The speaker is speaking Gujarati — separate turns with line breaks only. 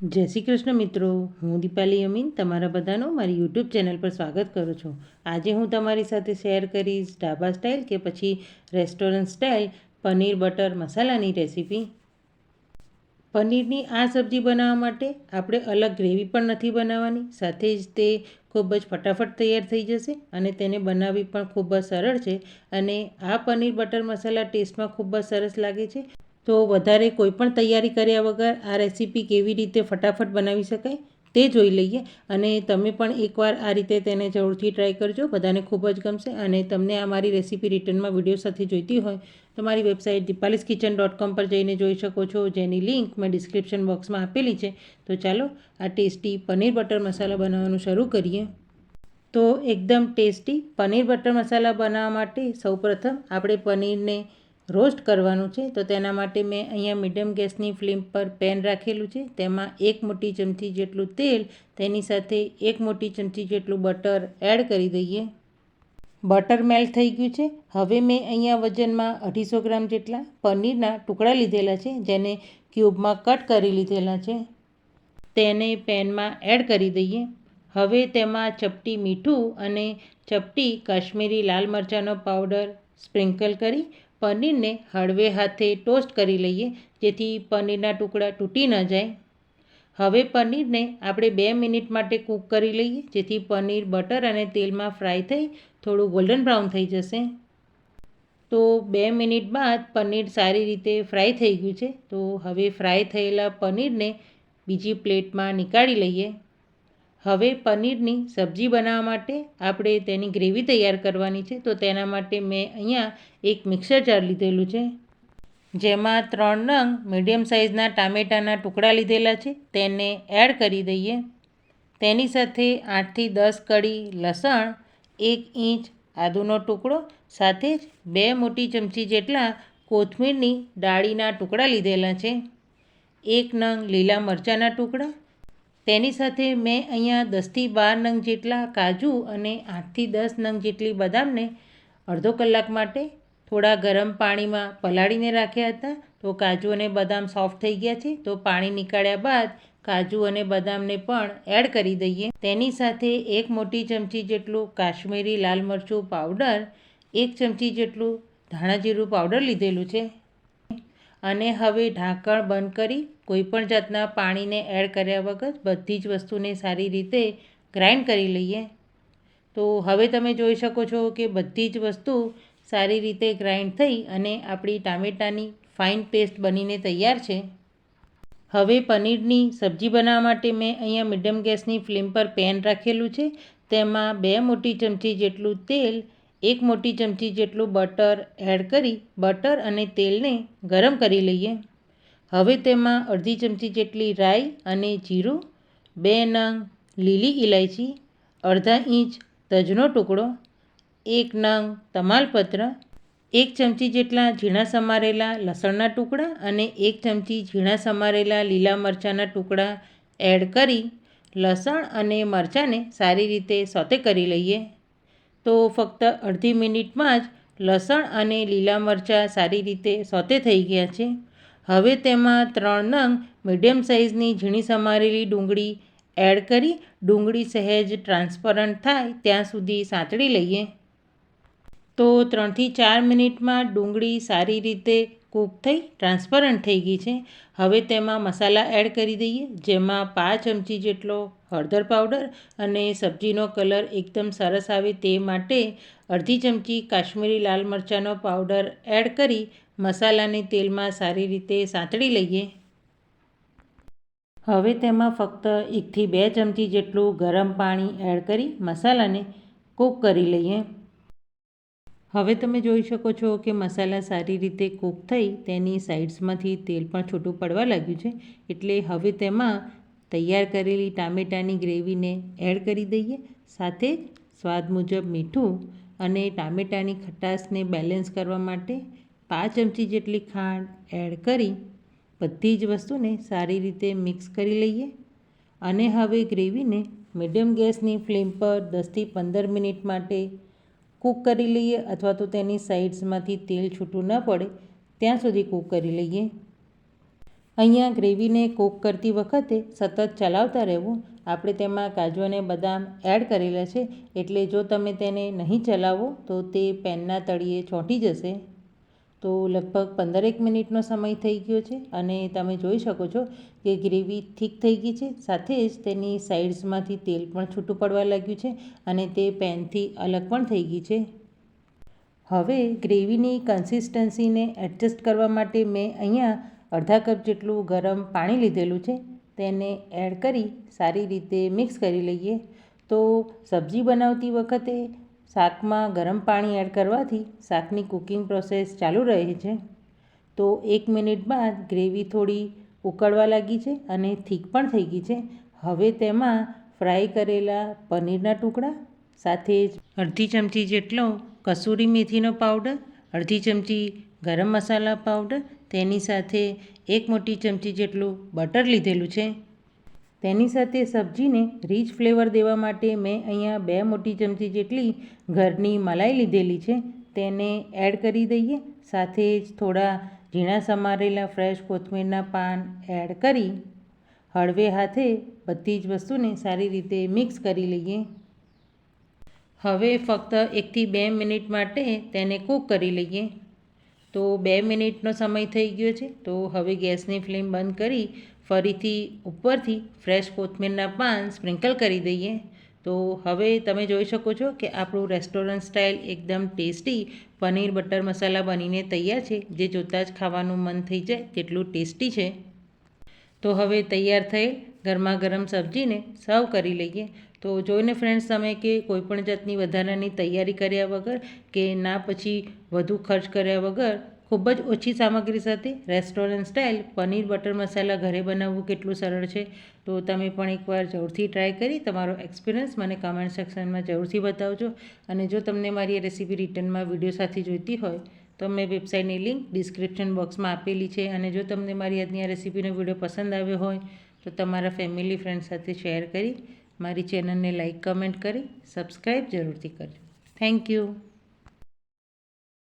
જય શ્રી કૃષ્ણ મિત્રો. હું દીપાલી અમીન, તમારા બધાનું મારી યુટ્યુબ ચેનલ પર સ્વાગત કરું છું. આજે હું તમારી સાથે શેર કરીશ ઢાબા સ્ટાઇલ કે પછી રેસ્ટોરન્ટ સ્ટાઇલ પનીર બટર મસાલાની રેસીપી. પનીરની આ સબ્જી બનાવવા માટે આપણે અલગ ગ્રેવી પણ નથી બનાવવાની. સાથે જ તે ખૂબ જ ફટાફટ તૈયાર થઈ જશે અને તેને બનાવવી પણ ખૂબ જ સરળ છે અને આ પનીર બટર મસાલા ટેસ્ટમાં ખૂબ જ સરસ લાગે છે. તો વધારે કોઈ પણ તૈયારી કર્યા વગર આ રેસીપી કેવી રીતે ફટાફટ બનાવી શકાય તે જોઈ લઈએ અને તમે પણ એકવાર આ રીતે તેને જરૂરથી ટ્રાય કરજો. બધાને ખૂબ જ ગમશે અને તમને આ મારી રેસીપી રિટર્નમાં વીડિયો સાથે જોઈતી હોય તો મારી વેબસાઇટ દીપાલીસ કિચન ડોટ કોમ પર જઈને જોઈ શકો છો. જેની લિંક મેં ડિસ્ક્રિપ્શન બોક્સમાં આપેલી છે. તો ચાલો આ ટેસ્ટી પનીર બટર મસાલા બનાવવાનું શરૂ કરીએ. તો એકદમ ટેસ્ટી પનીર બટર મસાલા બનાવવા માટે સૌપ્રથમ આપણે પનીરને રોસ્ટ કરવાનું છે, તો તેના માટે મેં અહીંયા મીડિયમ ગેસની ફ્લેમ પર પેન રાખેલું છે. તેમાં એક મોટી ચમચી જેટલું તેલ, તેની સાથે એક મોટી ચમચી જેટલું બટર એડ કરી દઈએ. બટર મેલ્ટ થઈ ગયું છે. હવે મેં અહીંયા વજનમાં અઢીસો ગ્રામ જેટલા પનીરના ટુકડા લીધેલા છે, જેને ક્યુબમાં કટ કરી લીધેલા છે. તેને પેનમાં એડ કરી દઈએ. હવે તેમાં ચપટી મીઠું અને ચપટી કાશ્મીરી લાલ મરચાંનો પાવડર સ્પ્રિંકલ કરી પનીરને હળવે હાથે ટોસ્ટ કરી લઈએ જેથી પનીરના ટુકડા તૂટી ન જાય. હવે પનીરને આપણે બે મિનિટ માટે કૂક કરી લઈએ જેથી પનીર બટર અને તેલમાં ફ્રાય થઈ થોડું ગોલ્ડન બ્રાઉન થઈ જશે. તો બે મિનિટ બાદ પનીર સારી રીતે ફ્રાય થઈ ગયું છે. તો હવે ફ્રાય થયેલા પનીરને બીજી પ્લેટમાં નીકાળી લઈએ. હવે પનીરની સબ્જી બનાવવા માટે આપણે તેની ગ્રેવી તૈયાર કરવાની છે. તો તેના માટે મેં અહીંયા એક મિક્સર જાર લીધેલું છે. જેમાં ત્રણ નંગ મીડિયમ સાઇઝના ટામેટાના ટુકડા લીધેલા છે. તેને એડ કરી દઈએ. તેની સાથે આઠથી દસ કળી લસણ, એક ઇંચ આદુનો ટુકડો, સાથે જ બે મોટી ચમચી જેટલા કોથમીરની ડાળીના ટુકડા લીધેલા છે. એક નંગ લીલા મરચાંના ટુકડા તેની સાથે મેં અહીંયા દસથી બાર નંગ જેટલા કાજુ અને આઠથી દસ નંગ જેટલી બદામને અડધો કલાક માટે થોડા ગરમ પાણીમાં પલાળીને રાખ્યા હતા. તો કાજુ અને બદામ સોફ્ટ થઈ ગયા છે. તો પાણી નીકાળ્યા બાદ કાજુ અને બદામને પણ એડ કરી દઈએ. તેની સાથે એક મોટી ચમચી જેટલું કાશ્મીરી લાલ મરચું પાવડર, એક ચમચી જેટલું ધાણા જીરું પાવડર લીધેલું છે. અને હવે ઢાંકણ બંધ કરી કોઈપણ જાતના પાણીને એડ કર્યા વગર બધી જ વસ્તુને સારી રીતે ગ્રાઇન્ડ કરી લઈએ. તો હવે તમે જોઈ શકો છો કે બધી જ વસ્તુ સારી રીતે ગ્રાઇન્ડ થઈ અને આપણી ટામેટાની ફાઇન પેસ્ટ બનીને તૈયાર છે. હવે પનીરની સબ્જી બનાવવા માટે મેં અહીંયા મીડિયમ ગેસની ફ્લેમ પર પેન રાખેલું છે. તેમાં બે મોટી ચમચી જેટલું તેલ એક મોટી ચમચી જેટલું બટર એડ કરી બટર અને તેલને ગરમ કરી લઈએ. હવે તેમાં અડધી ચમચી જેટલી રાઈ અને જીરું, બે નંગ લીલી ઇલાયચી અડધા ઇંચ તજનો ટુકડો, એક નંગ તમાલપત્ર, એક ચમચી જેટલા ઝીણા સમારેલા લસણના ટુકડા અને એક ચમચી ઝીણા સમારેલા લીલા મરચાંના ટુકડા એડ કરી લસણ અને મરચાંને સારી રીતે સોતે કરી લઈએ. તો ફક્ત અડધી મિનિટમાં જ લસણ અને લીલા મરચાં સારી રીતે સોતે થઈ ગયા છે. હવે તેમાં ત્રણ નંગ મીડિયમ સાઇઝની ઝીણી સમારેલી ડુંગળી એડ કરી ડુંગળી સહેજ ટ્રાન્સપરન્ટ થાય ત્યાં સુધી સાંતળી લઈએ. તો ત્રણથી ચાર મિનિટમાં ડુંગળી સારી રીતે કૂક થઈ ટ્રાન્સપરન્ટ થઈ ગઈ છે. હવે તેમાં મસાલા એડ કરી દઈએ, જેમાં પાંચ ચમચી જેટલો હળદર પાવડર અને સબ્જીનો કલર એકદમ સરસ આવે તે માટે અડધી ચમચી કાશ્મીરી લાલ મરચાંનો પાવડર એડ કરી મસાલાને તેલમાં સારી રીતે સાંતળી લઈએ. હવે તેમાં ફક્ત એકથી બે ચમચી જેટલું ગરમ પાણી એડ કરી મસાલાને કૂક કરી લઈએ. હવે તમે જોઈ શકો છો કે મસાલા સારી રીતે કૂક થઈ તેની સાઇડ્સમાંથી તેલ પણ છૂટું પડવા લાગ્યું છે. એટલે હવે તેમાં તૈયાર કરેલી ટામેટાની ગ્રેવીને એડ કરી દઈએ. સાથે સ્વાદ મુજબ મીઠું અને ટામેટાની ખટાશને બેલેન્સ કરવા માટે પાંચ ચમચી જેટલી ખાંડ એડ કરી બધી જ વસ્તુને સારી રીતે મિક્સ કરી લઈએ. અને હવે ગ્રેવીને મીડિયમ ગેસની ફ્લેમ પર દસથી પંદર મિનિટ માટે કૂક કરી લઈએ અથવા તો તેની સાઇડ્સમાંથી તેલ છૂટું ન પડે, ત્યાં સુધી કૂક કરી લઈએ. અહીંયા ગ્રેવીને કૂક કરતી વખતે સતત ચલાવતા રહેવું. આપણે તેમાં કાજુ અને બદામ એડ કરેલા છે. એટલે જો તમે તેને નહીં ચલાવો, તો તે પેનના તળિયે ચોંટી જશે. તો લગભગ પંદરેક મિનિટનો સમય થઈ ગયો છે અને તમે જોઈ શકો છો કે ગ્રેવી થીક થઈ ગઈ છે. સાથે જ તેની સાઇડ્સમાંથી તેલ પણ છૂટું પડવા લાગ્યું છે અને તે પેનથી અલગ પણ થઈ ગઈ છે. હવે ગ્રેવીની કન્સિસ્ટન્સીને એડજસ્ટ કરવા માટે મેં અહીંયા અડધા કપ જેટલું ગરમ પાણી લીધેલું છે. તેને એડ કરી સારી રીતે મિક્સ કરી લઈએ. તો સબ્જી બનાવતી વખતે શાકમાં ગરમ પાણી એડ કરવાથી શાકની કુકિંગ પ્રોસેસ ચાલુ રહે છે. તો એક મિનિટ બાદ ગ્રેવી થોડી ઉકળવા લાગી છે અને થીક પણ થઈ ગઈ છે. હવે તેમાં ફ્રાય કરેલા પનીરના ટુકડા, સાથે જ અડધી ચમચી જેટલો કસૂરી મેથીનો પાવડર, અડધી ચમચી ગરમ મસાલા પાવડર, તેની સાથે એક મોટી ચમચી જેટલું બટર લીધેલું છે. તેની સાથે સબ્જીને રીચ ફ્લેવર દેવા માટે મેં અહીંયા બે મોટી ચમચી જેટલી ઘરની મલાઈ લીધેલી છે, તેને એડ કરી દઈએ. સાથે જ થોડા ઝીણા સમારેલા ફ્રેશ કોથમીરના પાન એડ કરી હળવે હાથે બધી જ વસ્તુને સારી રીતે મિક્સ કરી લઈએ. હવે ફક્ત એકથી બે મિનિટ માટે તેને કૂક કરી લઈએ. તો બે મિનિટનો સમય થઈ ગયો છે. તો હવે ગેસની ફ્લેમ બંધ કરી ફરીથી ઉપરથી ફ્રેશ કોથમીરના પાન સ્પ્રિંકલ કરી દઈએ. તો હવે તમે જોઈ શકો છો કે આપણું રેસ્ટોરન્ટ સ્ટાઇલ એકદમ ટેસ્ટી પનીર બટર મસાલા બનીને તૈયાર છે. જે જોતાં જ ખાવાનું મન થઈ જાય તેટલું ટેસ્ટી છે. તો હવે તૈયાર થયેલ ગરમા ગરમ સબ્જીને સર્વ કરી લઈએ. તો જોઈને ફ્રેન્ડ્સ તમે કે કોઈપણ જાતની વધારાની તૈયારી કર્યા વગર કે ના પછી વધુ ખર્ચ કર્યા વગર ખૂબ જ ઓછી સામગ્રી સાથે restaurant style paneer butter masala ઘરે બનાવવું કેટલું સરળ છે? તો તમે પણ એકવાર જરૂરથી ટ્રાય કરી તમારો એક્સપિરિયન્સ મને કમેન્ટ સેક્શનમાં જરૂરથી બતાવજો. અને જો તમને મારી રેસીપી રિટર્નમાં વીડિયો સાથે જોઈતી હોય, તો મેં વેબસાઇટની લિંક ડિસ્ક્રિપ્શન બોક્સમાં આપેલી છે. અને જો તમને મારી આજની આ રેસીપીનો વીડિયો પસંદ આવ્યો હોય, તો તમારા ફેમિલી ફ્રેન્ડ સાથે શેર કરી મારી ચેનલને લાઇક કમેન્ટ કરી સબસ્ક્રાઈબ જરૂરથી કરજો. Thank you.